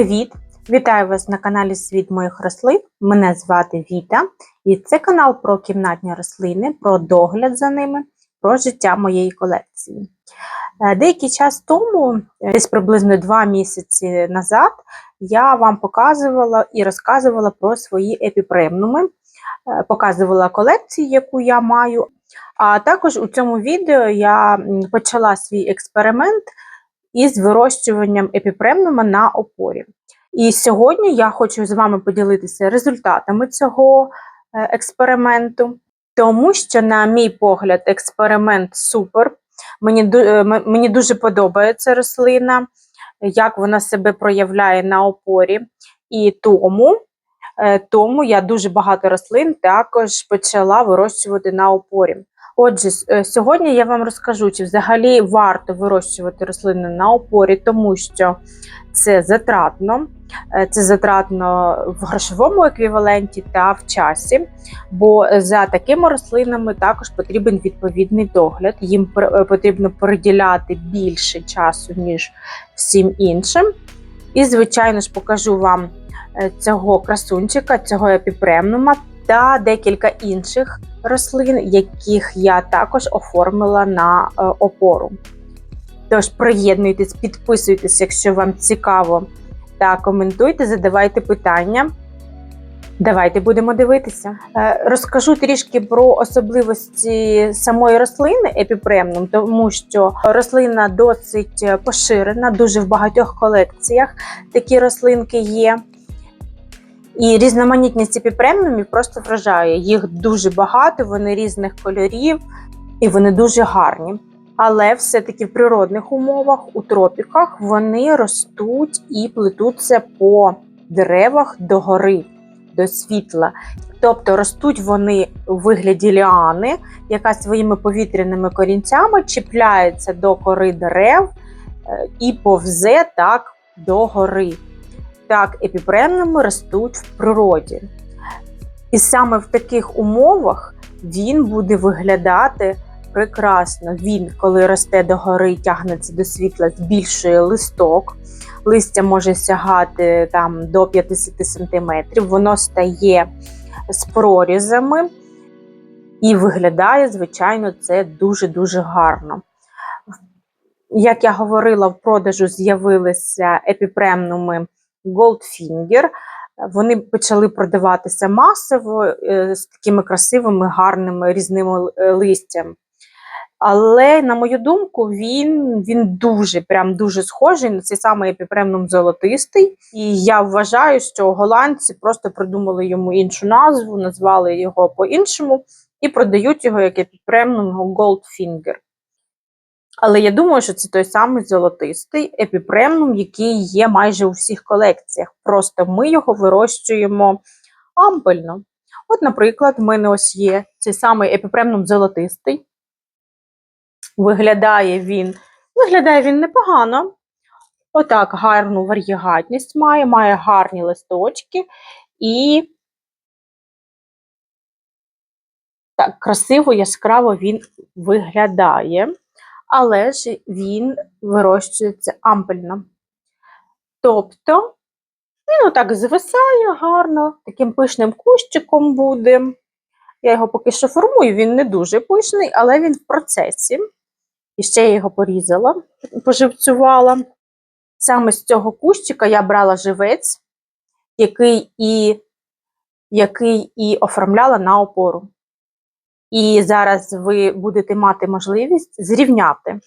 Привіт! Вітаю вас на каналі Світ моїх рослин. Мене звати Віта, і це канал про кімнатні рослини, про догляд за ними, про життя моєї колекції. Е, Деякий час тому, е, десь приблизно два місяці назад, я вам показувала і розказувала про свої епіпремнуми, е, показувала колекцію, яку я маю. А також у цьому відео я почала свій експеримент із вирощуванням епіпремнума на опорі. І сьогодні я хочу з вами поділитися результатами цього е, експерименту, тому що, на мій погляд, експеримент супер. Мені, е, мені дуже подобається рослина, як вона себе проявляє на опорі. І тому, е, тому я дуже багато рослин також почала вирощувати на опорі. Отже, е, сьогодні я вам розкажу, чи взагалі варто вирощувати рослини на опорі, тому що це затратно. Е, Це затратно в грошовому еквіваленті та в часі, бо за такими рослинами також потрібен відповідний догляд. Їм е, потрібно приділяти більше часу, ніж всім іншим. І, звичайно ж, покажу вам цього красунчика, цього епіпремнума та декілька інших рослин, яких я також оформила на е, опору. Тож приєднуйтесь, підписуйтесь, якщо вам цікаво, та коментуйте, задавайте питання. Давайте будемо дивитися. Е, Розкажу трішки про особливості самої рослини епіпремнум, тому що рослина досить поширена, дуже в багатьох колекціях такі рослинки є. І різноманітність епіпремнумів просто вражає. Їх дуже багато, вони різних кольорів і вони дуже гарні. Але все-таки в природних умовах, у тропіках, вони ростуть і плетуться по деревах до гори, до світла. Тобто ростуть вони у вигляді ліани, яка своїми повітряними корінцями чіпляється до кори дерев е, і повзе так до гори. Так, епіпремнуми ростуть в природі. І саме в таких умовах він буде виглядати прекрасно. Він, коли росте до гори, тягнеться до світла, збільшує листок. Листя може сягати там до 50 см, воно стає з прорізами і виглядає, звичайно, це дуже-дуже гарно. Як я говорила, в продажу з'явилися епіпремнуми Goldfinger. Вони почали продаватися масово е, з такими красивими, гарними різними е, листям. Але, на мою думку, він, він дуже, прям дуже схожий на цей самий епіпремнум золотистий. І я вважаю, що голландці просто придумали йому іншу назву, назвали його по-іншому і продають його як епіпремнум Goldfinger. Але я думаю, що це той самий золотистий епіпремнум, який є майже у всіх колекціях. Просто ми його вирощуємо ампельно. От, наприклад, в мене ось є цей самий епіпремнум золотистий. Виглядає він, виглядає він непогано. Отак гарну варігатність має, має гарні листочки і так красиво, яскраво він виглядає, але ж він вирощується ампельно. Тобто, він отак звисає гарно, таким пишним кущиком буде. Я його поки що формую, він не дуже пишний, але він в процесі. І ще я його порізала, поживцювала. Саме з цього кущика я брала живець, який і, який і оформляла на опору. І зараз ви будете мати можливість зрівняти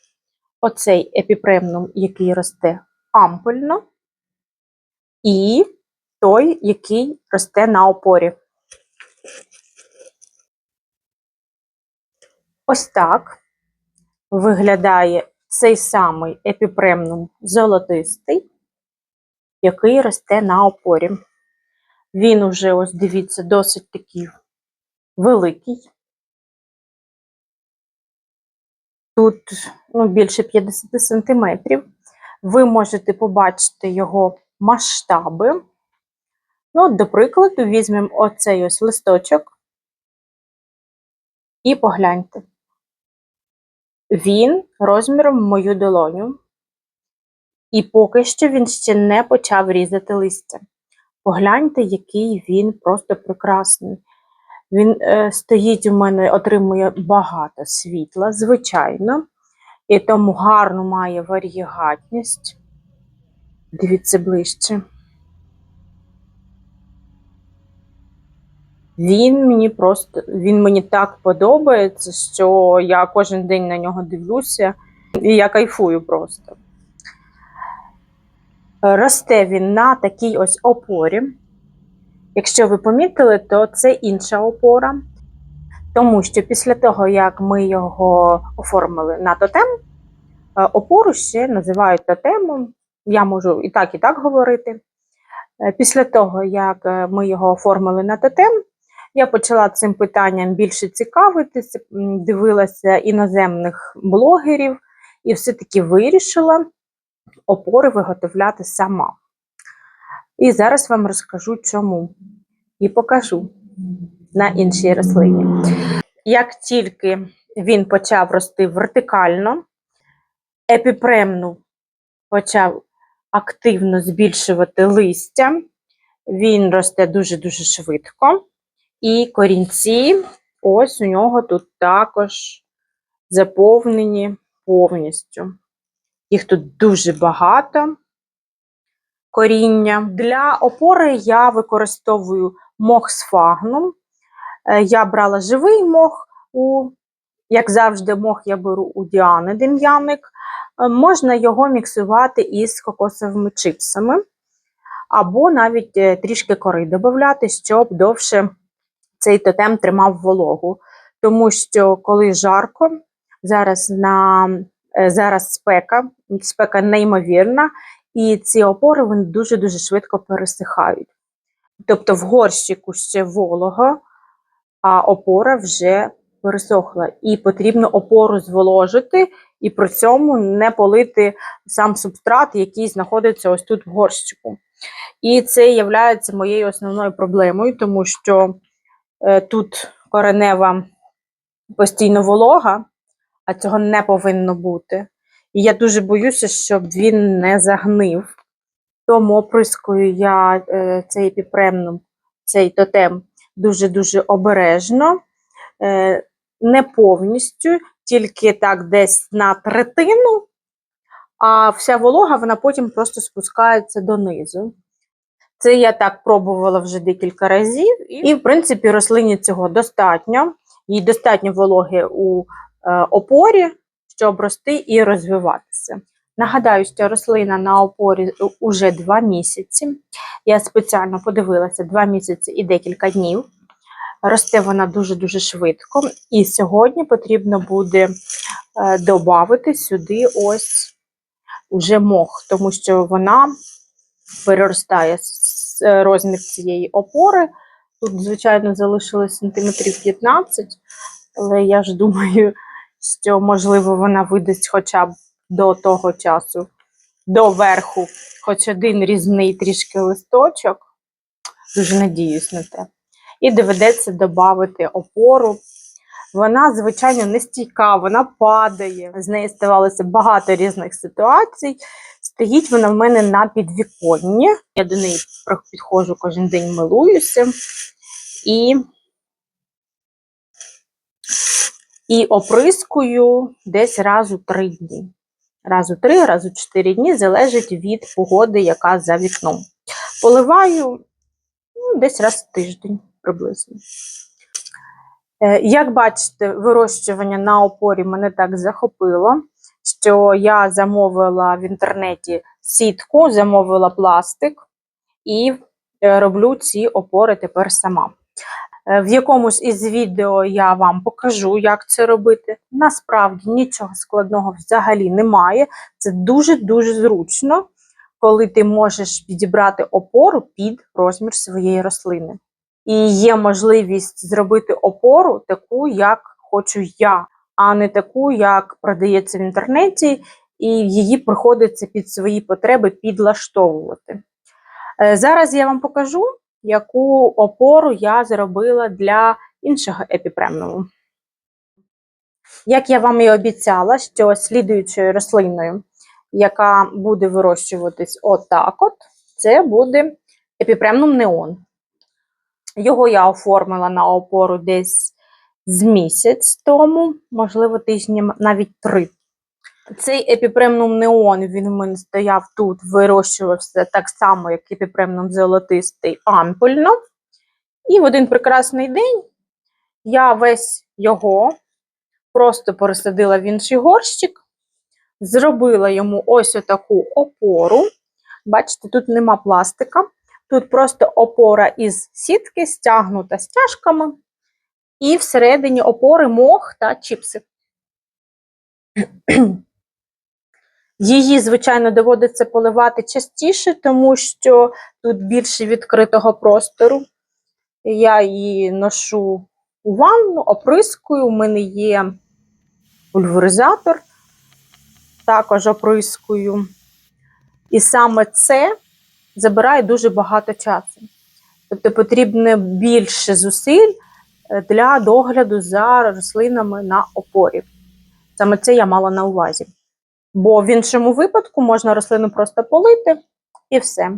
оцей епіпремнум, який росте ампульно, і той, який росте на опорі. Ось так виглядає цей самий епіпремнум золотистий, який росте на опорі. Він уже, ось дивіться, досить такий великий. Тут ну, більше 50 сантиметрів. Ви можете побачити його масштаби. Ну, до прикладу, візьмемо оцей ось листочок і погляньте. Він розміром мою долоню. І поки що він ще не почав різати листя. Погляньте, який він просто прекрасний. Він е, стоїть у мене, отримує багато світла, звичайно, і тому гарно має варігатність. Дивіться ближче. Він мені просто він мені так подобається, що я кожен день на нього дивлюся і я кайфую просто. Росте він на такій ось опорі. Якщо ви помітили, то це інша опора, тому що після того, як ми його оформили на тотем, е, опору ще називають тотемом. Я можу і так, і так говорити. Е, Після того, як е, ми його оформили на тотем, я почала цим питанням більше цікавитися, дивилася іноземних блогерів і все-таки вирішила опори виготовляти сама. І зараз вам розкажу чому. І покажу на іншій рослині. Як тільки він почав рости вертикально, епіпремну почав активно збільшувати листя, він росте дуже-дуже швидко. І корінці, ось у нього тут також заповнені повністю. Їх тут дуже багато коріння. Для опори я використовую мох з фагном. Е, Я брала живий мох, у, як завжди, мох я беру у Діани Дем'яник. Е, Можна його міксувати із кокосовими чипсами, або навіть е, трішки кори додати, щоб довше цей тотем тримав вологу. Тому що коли жарко, зараз на зараз спека, спека неймовірна, і ці опори вони дуже-дуже швидко пересихають. Тобто в горщику ще волого, а опора вже пересохла. І потрібно опору зволожити, і при цьому не полити сам субстрат, який знаходиться ось тут в горщику. І це є моєю основною проблемою, тому що е, тут коренева постійно волога, а цього не повинно бути. І я дуже боюся, щоб він не загнив. Тому оприскую я е, цей епіпремнум, цей тотем дуже-дуже обережно, е, не повністю, тільки так десь на третину, а вся волога вона потім просто спускається донизу. Це я так пробувала вже декілька разів, і, в принципі, рослині цього достатньо. Їй достатньо вологи у е, опорі, щоб рости і розвиватися. Нагадаю, що рослина на опорі уже 2 місяці. Я спеціально подивилася 2 місяці і декілька днів. Росте вона дуже-дуже швидко. І сьогодні потрібно буде е, додати сюди ось уже мох, тому що вона переростає розмір цієї опори. Тут, звичайно, залишилось сантиметрів 15, але я ж думаю, що, можливо, вона видасть хоча б до того часу, до верху, хоч один різний трішки листочок. Дуже надіюсь на те. І доведеться додати опору. Вона, звичайно, не стійка, вона падає. З нею ставалося багато різних ситуацій. Стоїть вона в мене на підвіконні. Я до неї підходжу кожен день, милуюся. І, і оприскую десь раз у три дні. Раз у три, раз у чотири дні залежить від погоди, яка за вікном. Поливаю ну, десь раз в тиждень приблизно. Е, Як бачите, вирощування на опорі мене так захопило, що я замовила в інтернеті сітку, замовила пластик і е, роблю ці опори тепер сама. Е, В якомусь із відео я вам покажу, як це робити. Насправді нічого складного взагалі немає. Це дуже-дуже зручно, коли ти можеш підібрати опору під розмір своєї рослини. І є можливість зробити опору таку, як хочу я, а не таку, як продається в інтернеті, і її приходиться під свої потреби підлаштовувати. Е, Зараз я вам покажу, яку опору я зробила для іншого епіпремному. Як я вам і обіцяла, що слідуючою рослиною яка буде вирощуватись отак от, це буде епіпремнум неон. Його я оформила на опору десь з місяць тому, можливо, тижні навіть три. Цей епіпремнум неон, він в мене стояв тут, вирощувався так само, як епіпремнум золотистий ампульно. І в один прекрасний день я весь його просто пересадила в інший горщик, зробила йому ось отаку опору. Бачите, тут нема пластика, тут просто опора із сітки, стягнута стяжками, і всередині опори мох та чіпси. Її, звичайно, доводиться поливати частіше, тому що тут більше відкритого простору. Я її ношу у ванну, оприскую. У мене є пульверизатор, також оприскую. І саме це забирає дуже багато часу. Тобто потрібно більше зусиль е, для догляду за рослинами на опорі. Саме це я мала на увазі. Бо в іншому випадку можна рослину просто полити і все.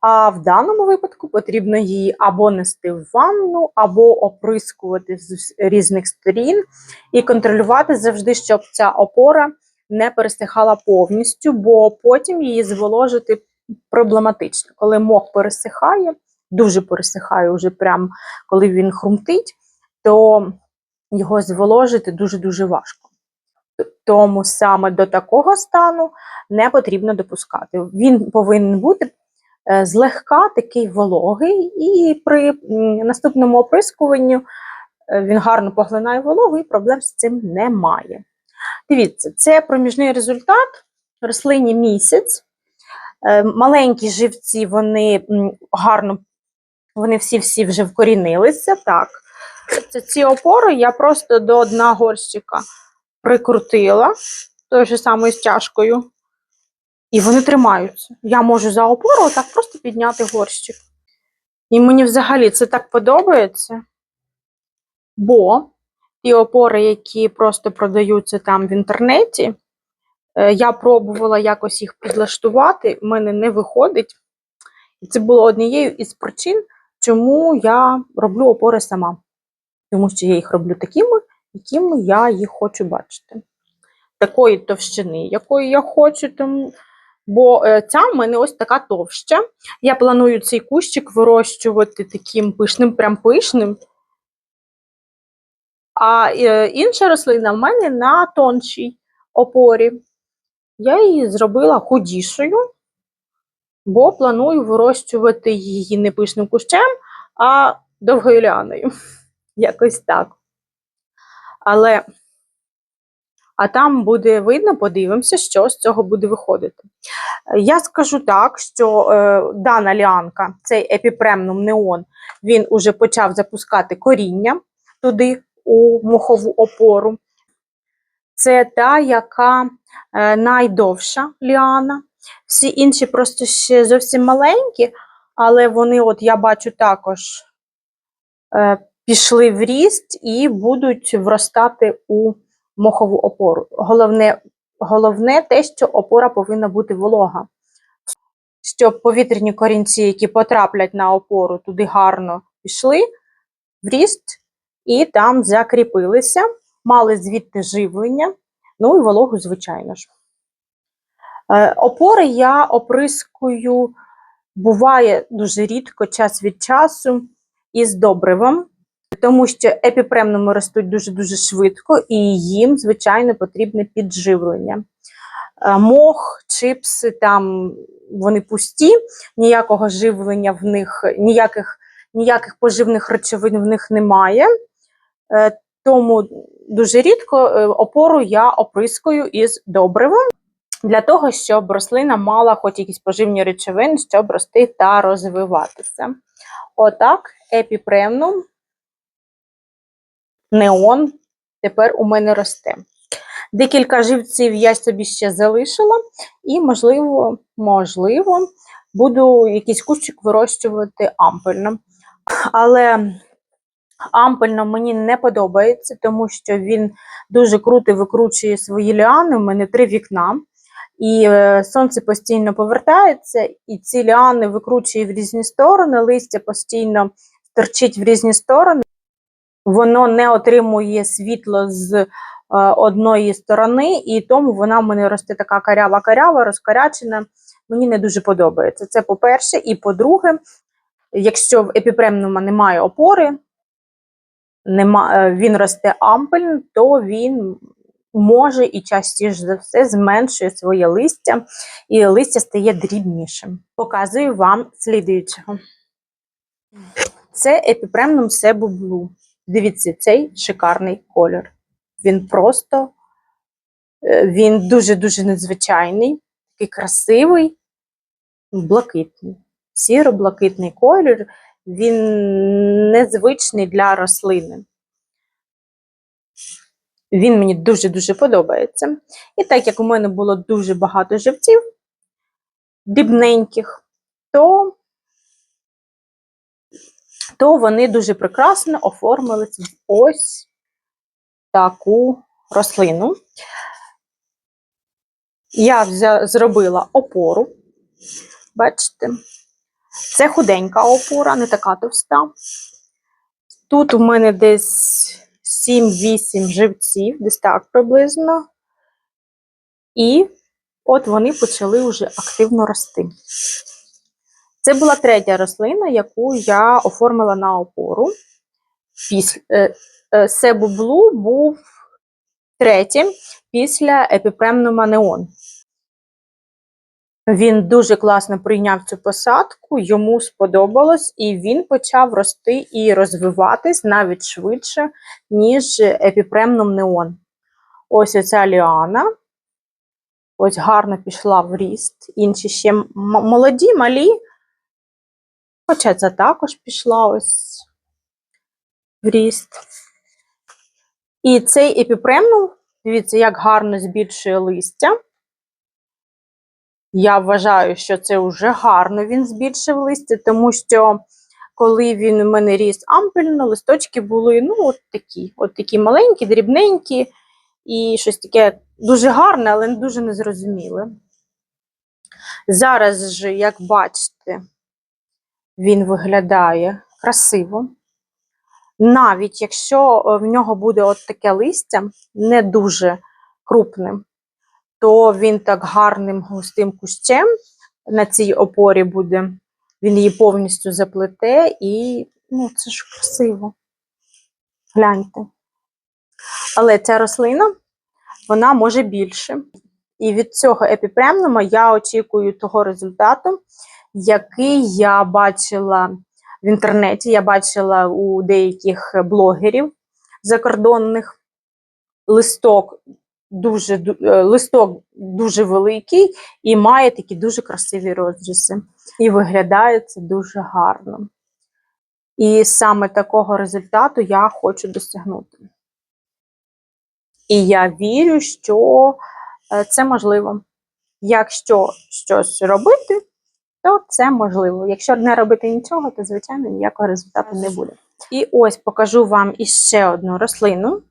А в даному випадку потрібно її або нести в ванну, або оприскувати з різних сторін і контролювати завжди, щоб ця опора не пересихала повністю, бо потім її зволожити проблематично. Коли мох пересихає, дуже пересихає, вже прям коли він хрумтить, то його зволожити дуже-дуже важко. Тому саме до такого стану не потрібно допускати. Він повинен бути е, злегка такий вологий, і при наступному оприскуванню е, він гарно поглинає вологу, і проблем з цим немає. Дивіться, це проміжний результат рослині місяць. Е, Маленькі живці, вони гарно, вони всі-всі вже вкорінилися. Так. Ці опори я просто до дна горщика прикрутила тою ж самою стяжкою, і вони тримаються. Я можу за опору так просто підняти горщик. І мені взагалі це так подобається, бо ті опори, які просто продаються там в інтернеті, е, я пробувала якось їх підлаштувати, в мене не виходить. І це було однією із причин, чому я роблю опори сама. Тому що я їх роблю такими, якими я їх хочу бачити. Такої товщини, якої я хочу, тому... бо е, ця в мене ось така товща. Я планую цей кущик вирощувати таким пишним, прям пишним. А е, інша рослина в мене на тоншій опорі. Я її зробила худішою, бо планую вирощувати її не пишним кущем, а довгою ляною. Якось так. Але а там буде видно, подивимося, що з цього буде виходити. Я скажу так, що е, дана ліанка, цей епіпремнум неон, він уже почав запускати коріння туди, у мохову опору. Це та, яка е, найдовша ліана. Всі інші просто ще зовсім маленькі, але вони, от я бачу, також е, пішли в ріст і будуть вростати у мохову опору. Головне, головне те, що опора повинна бути волога. Щоб повітряні корінці, які потраплять на опору, туди гарно пішли в ріст і там закріпилися, мали звідти живлення, ну і вологу, звичайно ж. Е, Опори я оприскую, буває дуже рідко, час від часу, із добривом, тому що епіпремнуми ростуть дуже-дуже швидко, і їм, звичайно, потрібне підживлення. Е, Мох, чипси, там вони пусті, ніякого живлення в них, ніяких, ніяких поживних речовин в них немає. Е, Тому дуже рідко е, опору я оприскую із добривом для того, щоб рослина мала хоч якісь поживні речовини, щоб рости та розвиватися. Отак, епіпремнум, неон тепер у мене росте. Декілька живців я собі ще залишила, і, можливо, можливо, буду якийсь кущик вирощувати ампельно. Але ампельно мені не подобається, тому що він дуже круто викручує свої ліани. У мене три вікна. і е, сонце постійно повертається, і ці ліани викручує в різні сторони, листя постійно торчить в різні сторони, воно не отримує світло з е, одної сторони, і тому вона в мене росте така карява-карява, розкарячена. Мені не дуже подобається. Це по-перше. І по-друге, якщо в епіпремнума немає опори, нема, е, він росте ампельно, то він може і частіше за все зменшує своє листя, і листя стає дрібнішим. Показую вам слідуючого. Це епіпремнум Себу Blue. Дивіться, цей шикарний колір. Він просто е, він дуже-дуже незвичайний, такий красивий, блакитний. Сіро-блакитний колір, він незвичний для рослини. Він мені дуже-дуже подобається. І так як у мене було дуже багато живців дрібненьких, то, то вони дуже прекрасно оформилися в ось таку рослину. Я взя, зробила опору. Бачите? Це худенька опора, не така товста. Тут у мене десь 7-8 живців, десь так приблизно. І от вони почали вже активно рости. Це була третя рослина, яку я оформила на опору. Після е, був третім після епіпремнума неон. Він дуже класно прийняв цю посадку, йому сподобалось, і він почав рости і розвиватись навіть швидше, ніж епіпремном неон. Ось оця ліана. Ось гарно пішла в ріст. Інші ще молоді, малі. Хоча це також пішла ось в ріст. І цей епіпремнум, дивіться, як гарно збільшує листя. Я вважаю, що це вже гарно він збільшив листя, тому що коли він у мене ріс ампельно, листочки були ну, от такі, от такі маленькі, дрібненькі, і щось таке дуже гарне, але дуже незрозуміле. Зараз же, як бачите, він виглядає красиво. Навіть якщо е, в нього буде от таке листя, не дуже крупним, то він так гарним густим кущем на цій опорі буде. Він її повністю заплете і ну, це ж красиво. Гляньте. Але ця рослина, вона може більше. І від цього епіпремнума я очікую того результату, який я бачила в інтернеті, я бачила у деяких блогерів закордонних. Листок дуже, е, листок дуже великий і має такі дуже красиві розрізи. І виглядає це дуже гарно. І саме такого результату я хочу досягнути. І я вірю, що е, це можливо. Якщо щось робити, то це можливо. Якщо не робити нічого, то, звичайно, ніякого результату не буде. І ось покажу вам іще одну рослину.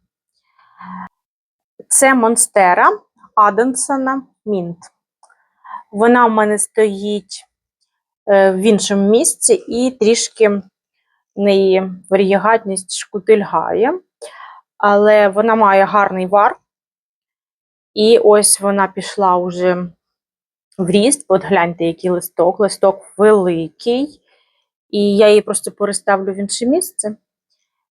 Це Монстера Аденсона Мінт. Вона в мене стоїть е, в іншому місці і трішки в неї варієгатність шкутильгає, але вона має гарний вар. І ось вона пішла вже в ріст. От гляньте, який листок. Листок великий. І я її просто переставлю в інше місце,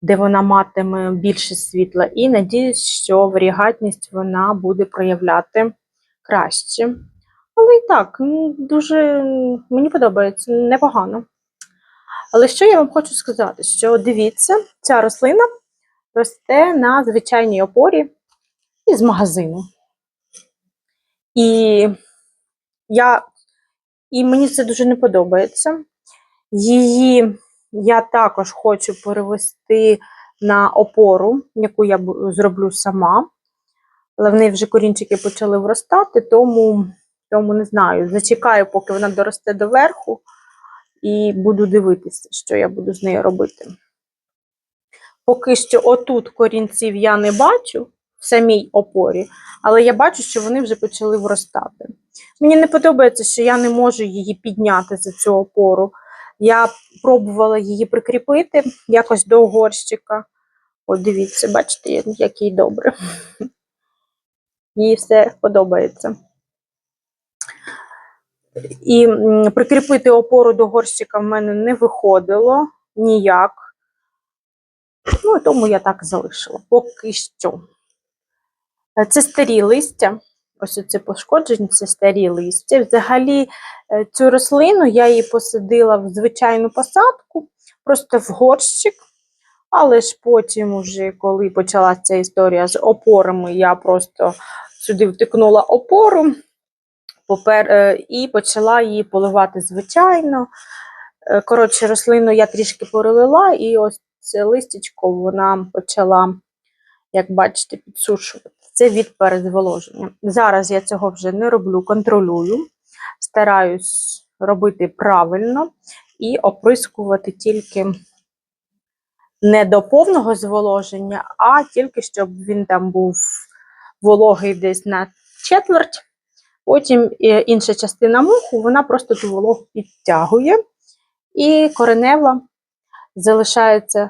де вона матиме більше світла. І надіюсь, що варігатність вона буде проявляти краще. Але і так, дуже мені подобається, непогано. Але що я вам хочу сказати? Що дивіться, ця рослина росте на звичайній опорі із магазину. І я, і мені це дуже не подобається. Її я також хочу перевести на опору, яку я зроблю сама. Але в неї вже корінчики почали вростати, тому, тому не знаю. Зачекаю, поки вона доросте до верху, і буду дивитися, що я буду з нею робити. Поки що отут корінців я не бачу, в самій опорі, але я бачу, що вони вже почали вростати. Мені не подобається, що я не можу її підняти за цю опору. Я пробувала її прикріпити якось до горщика. От дивіться, бачите, який добре. Їй все подобається. І прикріпити опору до горщика в мене не виходило ніяк. Ну, тому я так залишила. Поки що. Е, Це старі листя. Ось оце пошкоджені, це старі листя. Взагалі, е, цю рослину я її посадила в звичайну посадку, просто в горщик. Але ж потім, уже, коли почалася історія з опорами, я просто сюди втикнула опору попер... е, і почала її поливати звичайно. Коротше, рослину я трішки перелила, і ось це листячко вона почала, як бачите, підсушувати. Це від перезволоження. Зараз я цього вже не роблю, контролюю, стараюсь робити правильно і оприскувати тільки не до повного зволоження, а тільки щоб він там був вологий десь на четверть. Потім е, інша частина муху, вона просто ту вологу підтягує, і коренева залишається,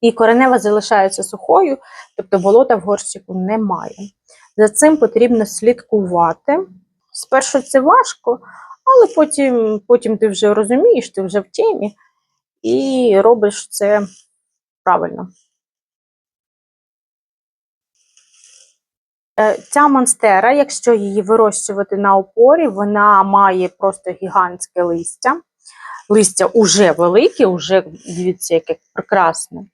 і коренева залишається сухою, тобто болота в горщику немає. За цим потрібно слідкувати. Спершу це важко, але потім, потім ти вже розумієш, ти вже в темі і робиш це правильно. Е, Ця монстера, якщо її вирощувати на опорі, вона має просто гігантське листя. Листя уже велике, уже дивіться, яке прекрасне.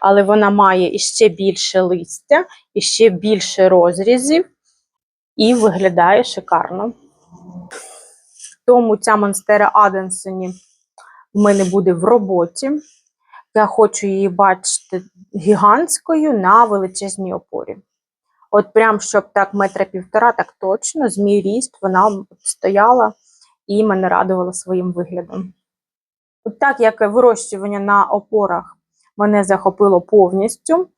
Але вона має іще більше листя, іще більше розрізів і виглядає шикарно. Тому ця монстера Аденсоні в мене буде в роботі. Я хочу її бачити гігантською на величезній опорі. От прям, щоб так метра півтора, так точно, з мій ріст, вона стояла і мене радувала своїм виглядом. От так як вирощування на опорах мене захопило повністю,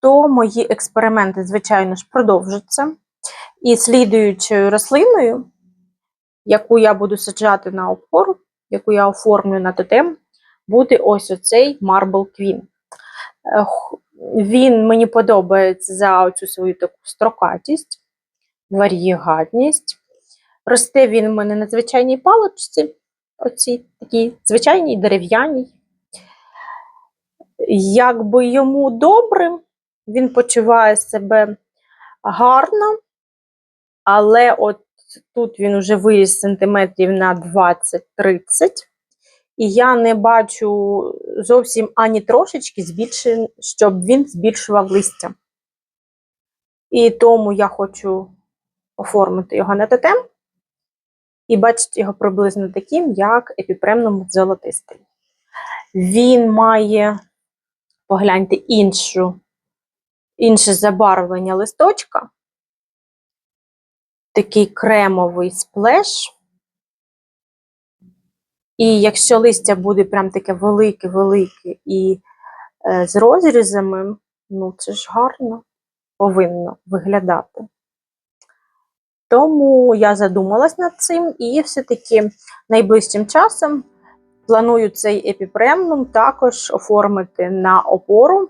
то мої експерименти, звичайно ж, продовжаться. І слідуючою рослиною, яку я буду саджати на опору, яку я оформлю на тотем, буде ось оцей Marble Queen. Він мені подобається за цю свою таку строкатість, варієгатність. Росте він в мене на звичайній паличці, оцій такій звичайній дерев'яній. Якби йому добре, він почуває себе гарно, але от тут він вже виріс сантиметрів на 20-30, і я не бачу зовсім ані трошечки збільшень, щоб він збільшував листя. І тому я хочу оформити його на тотем і бачити його приблизно таким, як епіпремнум золотистий. Він має, погляньте, іншу, інше забарвлення листочка, такий кремовий сплеш. І якщо листя буде прям таке велике-велике і е, з розрізами, ну це ж гарно повинно виглядати. Тому я задумалась над цим і все-таки найближчим часом планую цей епіпремнум також оформити на опору.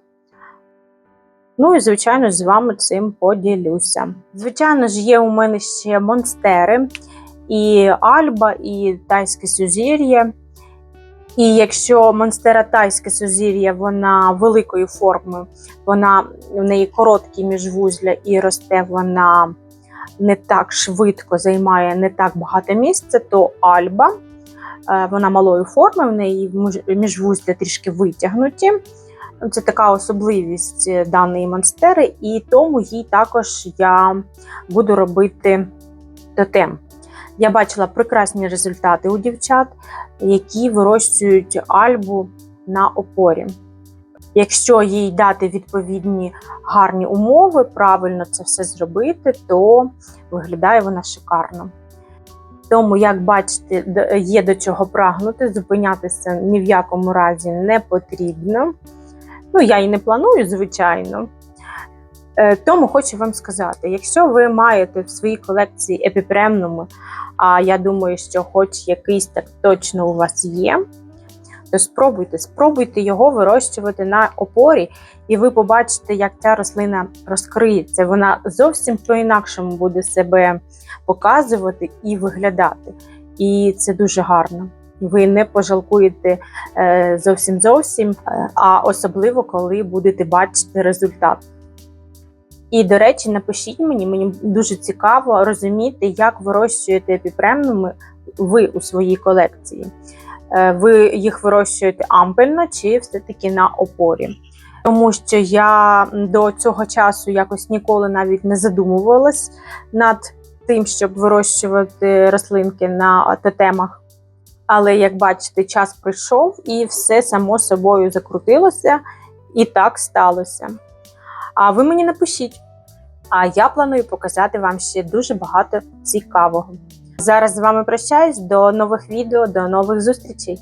Ну і, звичайно, з вами цим поділюся. Звичайно ж, є у мене ще монстери, і Альба, і Тайське сузір'я. І якщо монстера Тайське сузір'я, вона великої форми, вона в неї короткі міжвузля і росте вона не так швидко, займає не так багато місця, то Альба, вона малої форми, в неї між- міжвузля трішки витягнуті. Це така особливість е, даної монстери, і тому їй також я буду робити тотем. Я бачила прекрасні результати у дівчат, які вирощують альбу на опорі. Якщо їй дати відповідні гарні умови, правильно це все зробити, то виглядає вона шикарно. Тому, як бачите, є до чого прагнути, зупинятися ні в якому разі не потрібно. Ну, я і не планую, звичайно. Е, Тому хочу вам сказати: якщо ви маєте в своїй колекції епіпремному, а я думаю, що хоч якийсь так точно у вас є, то спробуйте, спробуйте його вирощувати на опорі, і ви побачите, як ця рослина розкриється. Вона зовсім по-інакшому буде себе показувати і виглядати. І це дуже гарно. Ви не пожалкуєте е, зовсім зовсім, е, а особливо коли будете бачити результат. І, до речі, напишіть мені, мені дуже цікаво розуміти, як вирощуєте епіпремнуми ви у своїй колекції. Е, Ви їх вирощуєте ампельно чи все-таки на опорі? Тому що я до цього часу якось ніколи навіть не задумувалась над тим, щоб вирощувати рослинки на тотемах. Але як бачите, час прийшов і все само собою закрутилося, і так сталося. А ви мені напишіть. А я планую показати вам ще дуже багато цікавого. Зараз з вами прощаюсь до нових відео, до нових зустрічей.